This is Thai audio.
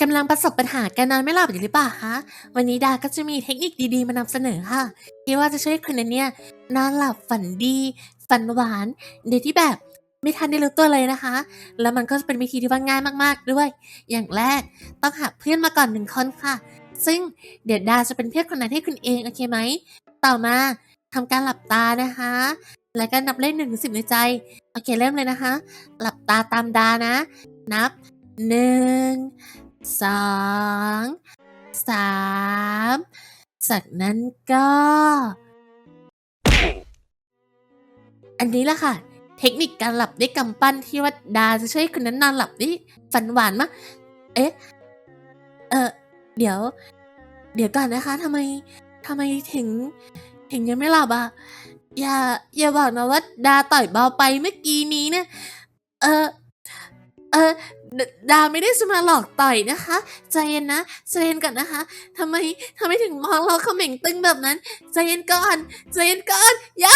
กำลังประสบปัญหาการนอนไม่หลับอยู่หรือเปล่าคะวันนี้ดาก็จะมีเทคนิคดีๆ มานำเสนอค่ะ ที่ว่าจะช่วยคุณนั้นเนี่ยนอนหลับฝันดี ฝันหวานโดยที่แบบไม่ทันได้รู้ตัวเลยนะคะ แล้วมันก็จะเป็นวิธีที่ว่าง่ายมากๆด้วย อย่างแรกต้องหาเพื่อนมาก่อนหนึ่งคนค่ะ ซึ่งเดี๋ยวดาจะเป็นเพื่อนคนนั้นให้คุณเองโอเคไหม ต่อมาทำการหลับตานะคะ แล้วก็นับเลขหนึ่งถึงสิบในใจ โอเคเริ่มเลยนะคะ หลับตาตามดานะ นับหนึ่ง สองสามจากนั้นก็ อันนี้แหละค่ะ เทคนิคการหลับด้วยกำปั้นที่ว่าดาจะช่วยคุณนั้นนอนหลับได้ฝันหวานมากเอ๊ะ เออเดี๋ยว เดี๋ยวก่อนนะคะทำไมทำไมถึง ถึงยังไม่หลับอะ อย่า อย่าบอกนะว่าดาต่อยเบาไปเมื่อกี้นี้เนี่ย เออ ดดาไม่ได้จะมาหลอกต่อยนะคะ ใจเย็นนะใจเย็นก่อนนะคะทำไมทำไมถึงมองเราเขม่งตึงแบบนั้น ใจเย็นก่อนใจเย็นก่อนอย่า